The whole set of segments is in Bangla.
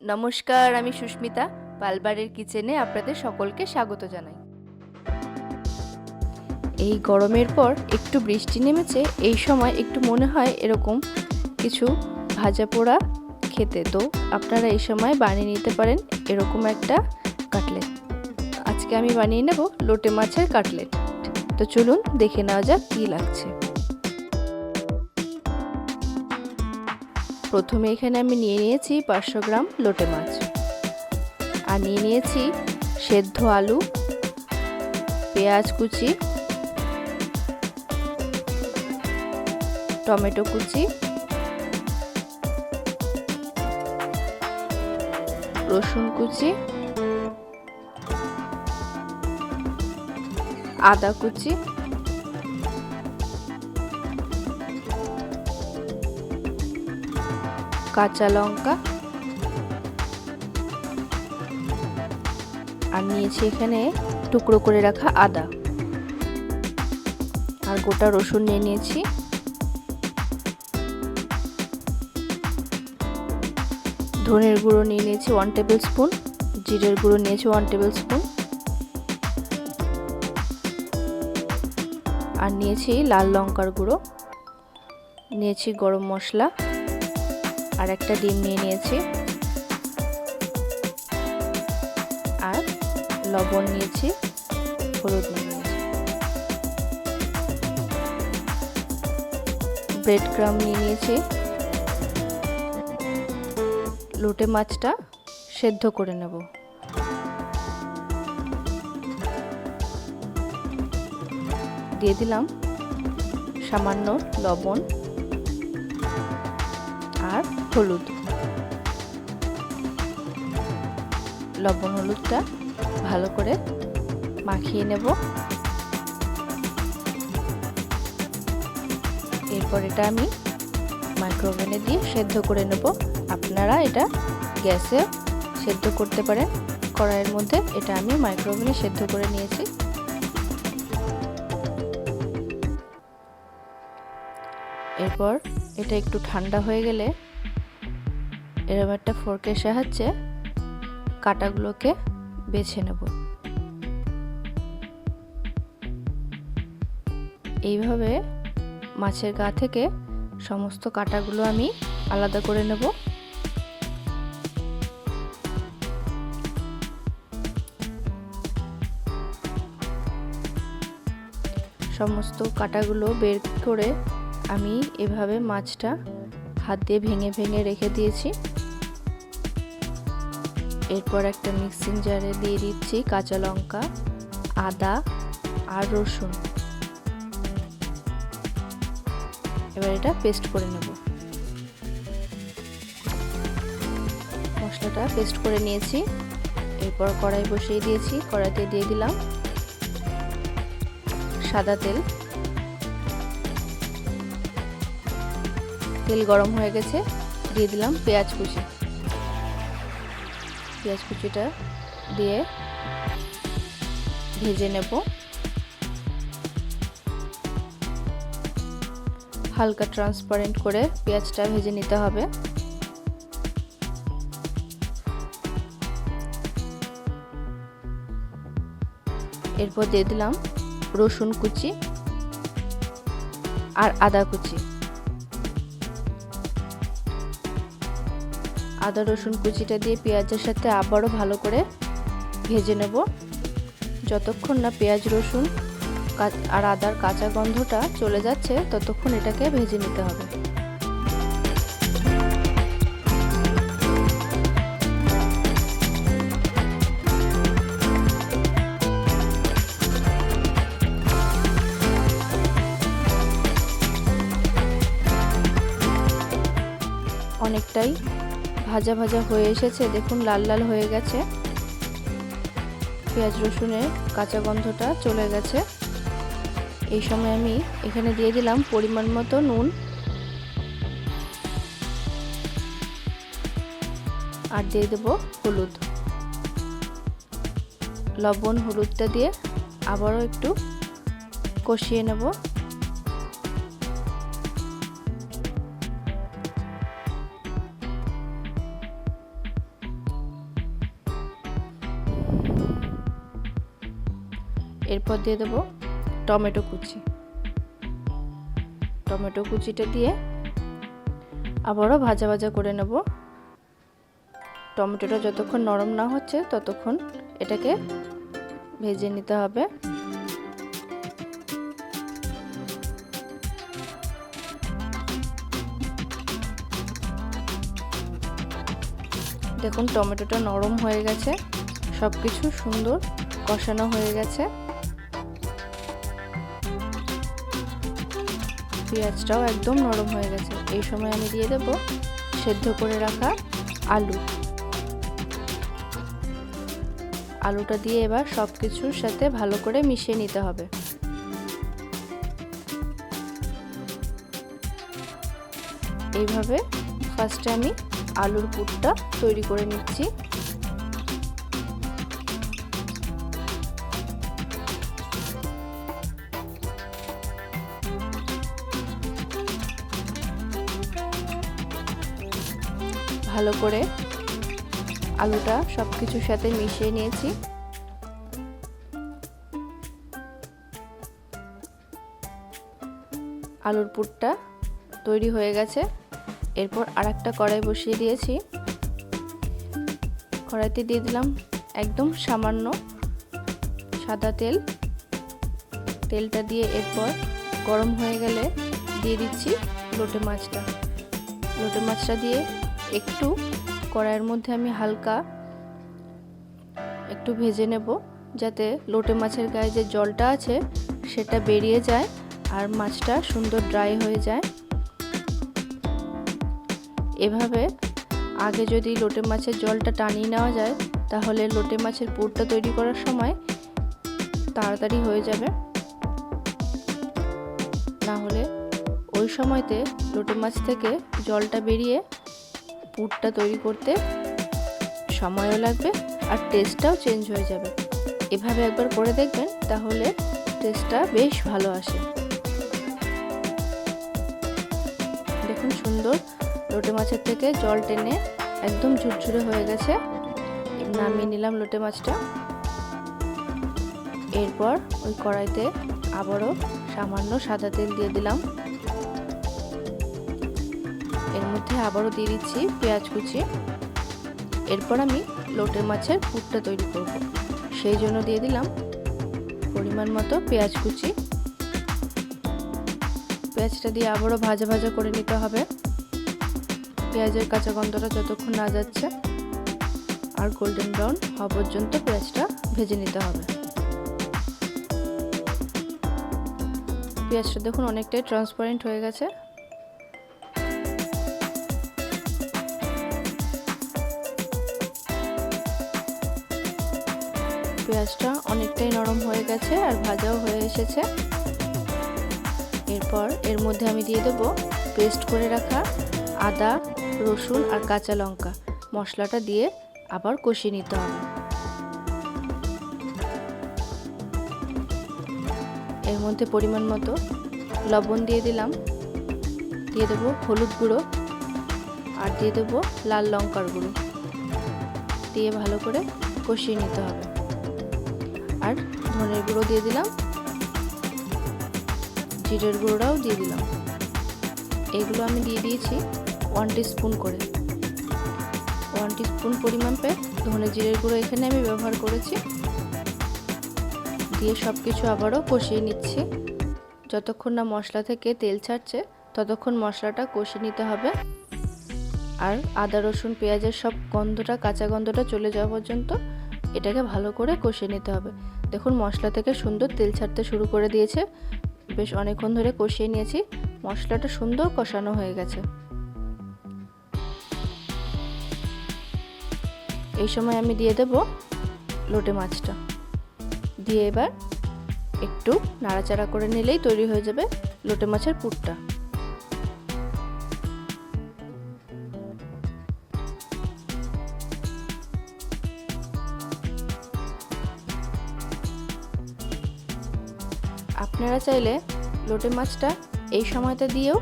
নমস্কার, আমি সুস্মিতা, পালবাড়ির কিচেনে আপনাদের সকলকে স্বাগত জানাই। এই গরমের পর একটু বৃষ্টি নেমেছে, এই সময় একটু মনে হয় এরকম কিছু ভাজা পোড়া খেতে। তো আপনারা এই সময় বানিয়ে নিতে পারেন এরকম একটা কাটলেট। আজকে আমি বানিয়ে নেব লোটে মাছের কাটলেট। তো চলুন দেখে নেওয়া যাক কী লাগছে। প্রথমে এখানে আমি নিয়ে নিয়েছি পাঁচশো গ্রাম লোটে মাছ। আর নিয়ে নিয়েছি সেদ্ধ আলু, পেঁয়াজ কুচি, টমেটো কুচি, রসুন কুচি, আদা কুচি কাঁচা লঙ্কা। আর নিয়েছি এখানে টুকরো করে রাখা আদা। আর গোটা রসুন নিয়ে নিয়েছি। ধনের গুঁড়ো নিয়ে নিয়েছি ওয়ান টেবিল স্পুন জিরের গুঁড়ো নিয়েছি ওয়ান টেবিল স্পুন আর নিয়েছি লাল লঙ্কার গুঁড়ো, নিয়েছি গরম মশলা। আর একটা ডিম নিয়ে নিয়েছি। আর লবণ নিয়েছি, হলুদ ব্রেড ক্রাম নিয়ে নিয়েছি। লোটে মাছটা সেদ্ধ করে নেব। দিয়ে দিলাম সামান্য লবণ। হলুদ। লবণ হলুদটা ভালো করে মাখিয়ে নেব। এরপর এটা আমি মাইক্রোওভেনে দিয়ে সেদ্ধ করে নেব। আপনারা এটা গ্যাসে সেদ্ধ করতে পারেন। কড়াইয়ের মধ্যে এটা আমি মাইক্রোওভেনে সেদ্ধ করে নিয়েছি। এরপর এটা একটু ঠান্ডা হয়ে গেলে এরকম একটা ফোর্কের সাহায্যে কাটাগুলোকে বেছে নেব। এইভাবে মাছের গা থেকে সমস্ত কাটাগুলো আমি আলাদা করে নেব। সমস্ত কাটাগুলো বের করে আমি এভাবে মাছটা হাত দিয়ে ভেঙে ভেঙে রেখে দিয়েছি। এরপর একটা মিক্সিং জারে দিয়ে দিচ্ছি কাঁচা লঙ্কা, আদা আর রসুন। এবার এটা পেস্ট করে নেব। মশলাটা পেস্ট করে নিয়েছি। এরপর কড়াই বসিয়ে দিয়েছি। কড়াইতে দিয়ে দিলাম সাদা তেল। তেল গরম হয়ে গেছে। দিয়ে দিলাম পেঁয়াজ কুচি। পেঁয়াজ কুচিটা দিয়ে ভেজে নেব। হালকা ট্রান্সপারেন্ট করে পেঁয়াজটা ভেজে নিতে হবে। এরপর দিয়ে দিলাম রসুন কুচি আর আদা কুচি। আদা, রসুন কুচিটা দিয়ে পেঁয়াজের সাথে আবারও ভালো করে ভেজে নেব। যতক্ষণ না পেঁয়াজ, রসুন আর আদার কাঁচা গন্ধটা চলে যাচ্ছে, ততক্ষণ এটাকে ভেজে নিতে হবে। অনেকটাই ভাজা ভাজা হয়ে এসেছে। দেখুন, লাল লাল হয়ে গেছে। পেঁয়াজ রসুনের কাঁচা গন্ধটা চলে গেছে। এই সময় আমি এখানে দিয়ে দিলাম পরিমাণ মতো নুন। আর দিয়ে দেব হলুদ। লবণ, হলুদটা দিয়ে আবারও একটু কষিয়ে নেব। এরপর দিয়ে দেবো টমেটো কুচি। টমেটো কুচিটা দিয়ে আবারও ভাজা ভাজা করে নেব। টমেটোটা যতক্ষণ নরম না হচ্ছে ততক্ষণ এটাকে ভেজে নিতে হবে। দেখুন টমেটোটা নরম হয়ে গেছে সব কিছু সুন্দর কষানো হয়ে গেছে। পেঁয়াজটাও একদম নরম হয়ে গেছে। এই সময় আমি দিয়ে দেব সেদ্ধ করে রাখা আলু। আলুটা দিয়ে এবার সব কিছুর সাথে ভালো করে মিশিয়ে নিতে হবে। এইভাবে ফার্স্টে আমি আলুর পুরটা তৈরি করে নিচ্ছি। ভালো করে আলুটা সব কিছুর সাথে মিশিয়ে নিয়েছি। আলুর পুরটা তৈরি হয়ে গেছে। এরপর আর একটা কড়াই বসিয়ে দিয়েছি। কড়াইতে দিয়ে দিলাম একদম সামান্য সাদা তেল। তেলটা দিয়ে এরপর গরম হয়ে গেলে দিয়ে দিচ্ছি লোটে মাছটা। লোটে মাছটা দিয়ে একটু কড়াইয়ের মধ্যে আমি হালকা একটু ভেজে নেব, যাতে লোটে মাছের গায়ে যে জলটা আছে সেটা বেরিয়ে যায় আর মাছটা সুন্দর ড্রাই হয়ে যায়। এভাবে আগে যদি লোটে মাছের জলটা টানিয়ে নেওয়া যায়, তাহলে লোটে মাছের পুরটা তৈরি করার সময় তাড়াতাড়ি হয়ে যাবে। না হলে ওই সময়তে লোটে মাছ থেকে জলটা বেরিয়ে পুরটা তৈরি করতে সময়ও লাগবে আর টেস্টটাও চেঞ্জ হয়ে যাবে। এভাবে একবার করে দেখবেন, তাহলে টেস্টটা বেশ ভালো আসে। দেখুন সুন্দর লোটে মাছের থেকে জল টেনে একদম ঝুরঝুরে হয়ে গেছে। নামিয়ে নিলাম লোটে মাছটা। এরপর ওই কড়াইতে আবারও সামান্য সাদা তেল দিয়ে দিলাম। মধ্যে আবারও দিয়ে দিচ্ছি পেঁয়াজ কুচি। এরপর আমি লোটে মাছের পুরটা তৈরি করব। সেই জন্য দিয়ে দিলাম পরিমাণ মতো পেঁয়াজ কুচি। পেঁয়াজটা দিয়ে আবারও ভাজা ভাজা করে নিতে হবে। পেঁয়াজের কাঁচা গন্ধটা যতক্ষণ না যাচ্ছে আর গোল্ডেন ব্রাউন হওয়া পর্যন্ত পেঁয়াজটা ভেজে নিতে হবে। পেঁয়াজটা দেখুন অনেকটাই ট্রান্সপারেন্ট হয়ে গেছে। পেঁয়াজটা অনেকটাই নরম হয়ে গেছে আর ভাজাও হয়ে এসেছে। এরপর এর মধ্যে আমি দিয়ে দেবো পেস্ট করে রাখা আদা, রসুন আর কাঁচা লঙ্কা। মশলাটা দিয়ে আবার কষিয়ে নিতে হবে। এর মধ্যে পরিমাণ মতো লবণ দিয়ে দিলাম। দিয়ে দেবো হলুদ গুঁড়ো আর দিয়ে দেবো লাল লঙ্কার গুঁড়ো। দিয়ে ভালো করে কষিয়ে নিতে হবে। ধনের গুঁড়ো দিয়ে দিলাম। জিরের গুঁড়োটাও দিয়ে দিলাম। এগুলো আমি দিয়ে দিয়েছি ওয়ান স্পুন করে। ওয়ান স্পুন পরিমাণ পে ধনে জিরের গুঁড়ো এখানে আমি ব্যবহার করেছি। দিয়ে সব কিছু আবারও কষিয়ে নিচ্ছি। যতক্ষণ না মশলা থেকে তেল ছাড়ছে, ততক্ষণ মশলাটা কষিয়ে নিতে হবে। আর আদা, রসুন, পেঁয়াজের সব গন্ধটা, কাঁচা গন্ধটা চলে যাওয়া পর্যন্ত এটাকে ভালো করে কষিয়ে নিতে হবে। দেখুন, মশলা থেকে সুন্দর তেল ছাড়তে শুরু করে দিয়েছে। বেশ অনেকক্ষণ ধরে কষিয়ে নিয়েছি। মশলাটা সুন্দর কষানো হয়ে গেছে। এই সময় আমি দিয়ে দেব লোটে মাছটা। দিয়ে এবার একটু নাড়াচাড়া করে নিলেই তৈরি হয়ে যাবে লোটে মাছের পুরটা। আপনারা চাইলে লোটে মাছটা এই সময়টা দিয়েও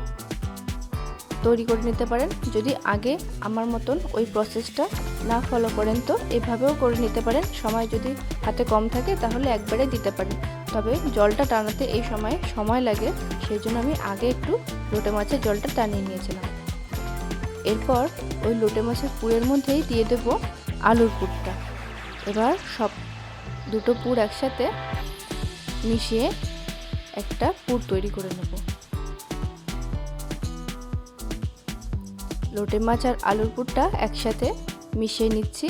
তৈরি করে নিতে পারেন। যদি আগে আমার মতন ওই প্রসেসটা না ফলো করেন তো এভাবেও করে নিতে পারেন। সময় যদি হাতে কম থাকে তাহলে একবারে দিতে পারেন। তবে জলটা টানাতে এই সময় সময় লাগে, সেই জন্য আমি আগে একটু লোটে মাছের জলটা টানিয়ে নিয়েছিলাম। এরপর ওই লোটে মাছের পুরের মধ্যেই দিয়ে দেব আলুর পুরটা। এবার সব দুটো পুর একসাথে মিশিয়ে একটা পুর তৈরি করে নেব। লোটে মাছ আর আলুর পুরটা একসাথে মিশিয়ে নিচ্ছি।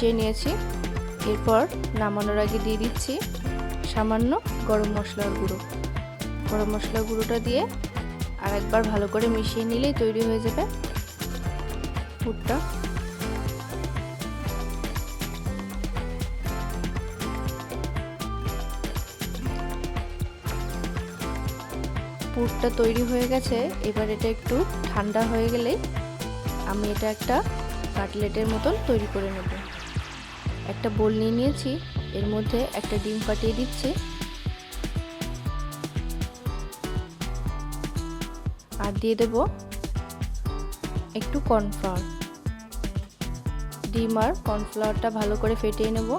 মিশিয়ে নিয়েছি। এরপর নামানোর আগে দিয়ে দিচ্ছি সামান্য গরম মশলার গুঁড়ো। গরম মশলার গুঁড়োটা দিয়ে আর একবার ভালো করে মিশিয়ে নিলেই তৈরি হয়ে যাবে পুরটা। পুরটা তৈরি হয়ে গেছে। এবার এটা একটু ঠান্ডা হয়ে গেলেই আমি এটা একটা কাটলেটের মতন তৈরি করে নেব। একটা বোল নিয়ে নিয়েছি, এর মধ্যে একটা ডিম ফাটিয়ে দিচ্ছি। আর দিয়ে দেব একটু কর্নফ্লাওয়ার। ডিম আর কর্নফ্লাওয়ারটা ভালো করে ফেটিয়ে নেব।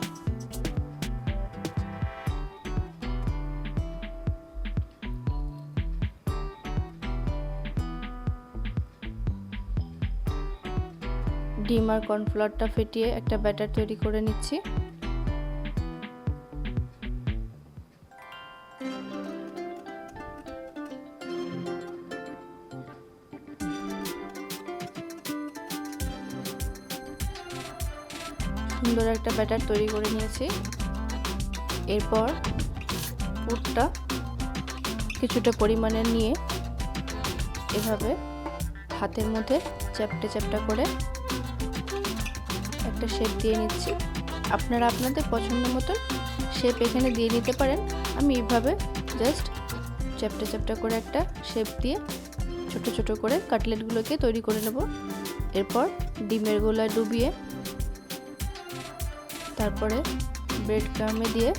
ডিম আর কর্নফ্লাওয়ারটা ফেটিয়ে একটা ব্যাটার তৈরি করে নিচ্ছি। সুন্দর একটা ব্যাটার তৈরি করে নিয়েছি। এরপর পুরটা কিছুটা পরিমাণে নিয়ে এভাবে হাতের মধ্যে চ্যাপটা চ্যাপটা করে একটা শেপ দিয়ে নিচ্ছি। আপনারা আপনাদের পছন্দ মতন শেপ এখানে দিয়ে নিতে পারেন। আমি এইভাবে জাস্ট চ্যাপটা চ্যাপটা করে একটা শেপ দিয়ে ছোট ছোট করে কাটলেটগুলোকে তৈরি করে নেব। এরপর ডিমের গোলায় ডুবিয়ে তারপরে ব্রেড ক্রামে দিয়ে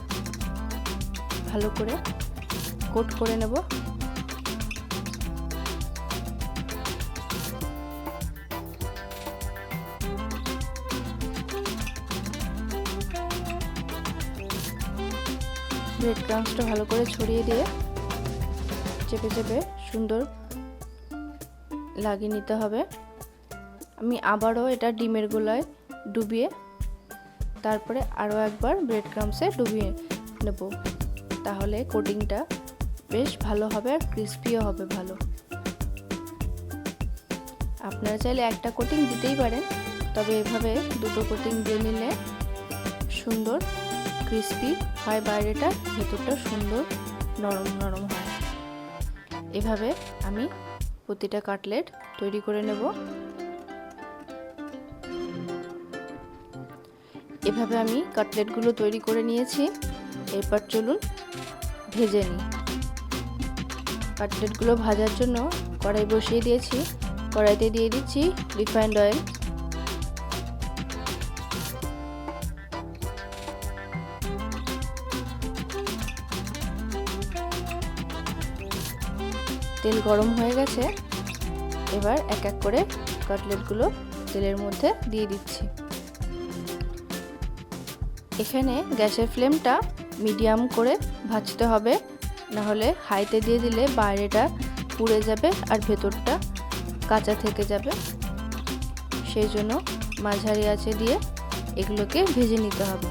ভালো করে কোট করে নেব। ব্রেড ক্রামসটা ভালো করে ছড়িয়ে দিয়ে চেপে চেপে সুন্দর লাগিয়ে নিতে হবে। আমি আবারও এটা ডিমের গোলায় ডুবিয়ে তারপরে আরও একবার ব্রেড ক্রামসে ডুবিয়ে নেব। তাহলে কোটিংটা বেশ ভালো হবে আর ক্রিস্পিও হবে ভালো। আপনারা চাইলে একটা কোটিং দিতেই পারেন, তবে এভাবে দুটো কোটিং দিয়ে নিলে সুন্দর ক্রিস্পি হয় বাইরেটা ভেতরটা সুন্দর নরম নরম হয়। এভাবে আমি প্রতিটা কাটলেট তৈরি করে নেব। এভাবে আমি কাটলেটগুলো তৈরি করে নিয়েছি। এরপর চলুন ভেজে নিই। কাটলেটগুলো ভাজার জন্য কড়াই বসিয়ে দিয়েছি। কড়াইতে দিয়ে দিচ্ছি রিফাইন্ড অয়েল তেল গরম হয়ে গেছে, এবার এক এক করে কাটলেটগুলো তেলের মধ্যে দিয়ে দিচ্ছি। এখানে গ্যাসের ফ্লেমটা মিডিয়াম করে ভাজতে হবে, নাহলে হাইতে দিয়ে দিলে বাইরেটা পুড়ে যাবে আর ভেতরটা কাঁচা থেকে যাবে। সেই জন্য মাঝারি আছে দিয়ে এগুলোকে ভেজে নিতে হবে।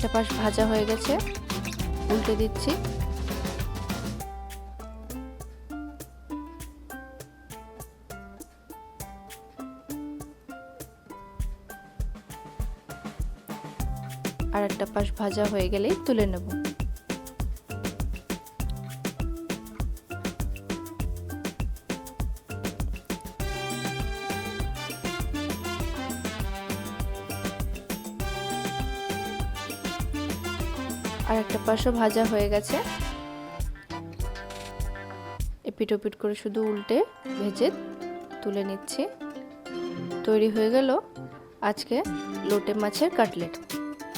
একটা পাশ ভাজা হয়ে গেছে। উল্টে দিচ্ছি। আর একটা পাশ ভাজা হয়ে গেলেই তুলে নেব। আর একটা পাশও ভাজা হয়ে গেছে। এপিট ওপিট করে শুধু উল্টে ভেজে তুলে নিচ্ছি। তৈরি হয়ে গেল আজকে লোটে মাছের কাটলেট।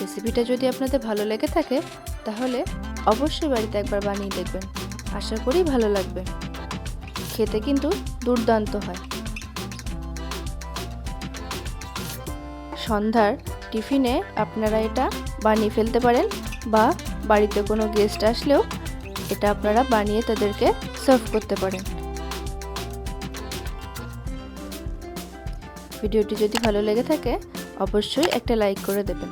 রেসিপিটা যদি আপনাদের ভালো লেগে থাকে, তাহলে অবশ্যই বাড়িতে একবার বানিয়ে দেখবেন। আশা করি ভালো লাগবে। খেতে কিন্তু দুর্দান্ত হয়। সন্ধ্যার টিফিনে আপনারা এটা বানিয়ে ফেলতে পারেন। বা বাড়িতে কোনো গেস্ট আসলেও এটা আপনারা বানিয়ে তাদেরকে সার্ভ করতে পারেন। ভিডিওটি যদি ভালো লেগে থাকে, অবশ্যই একটা লাইক করে দেবেন।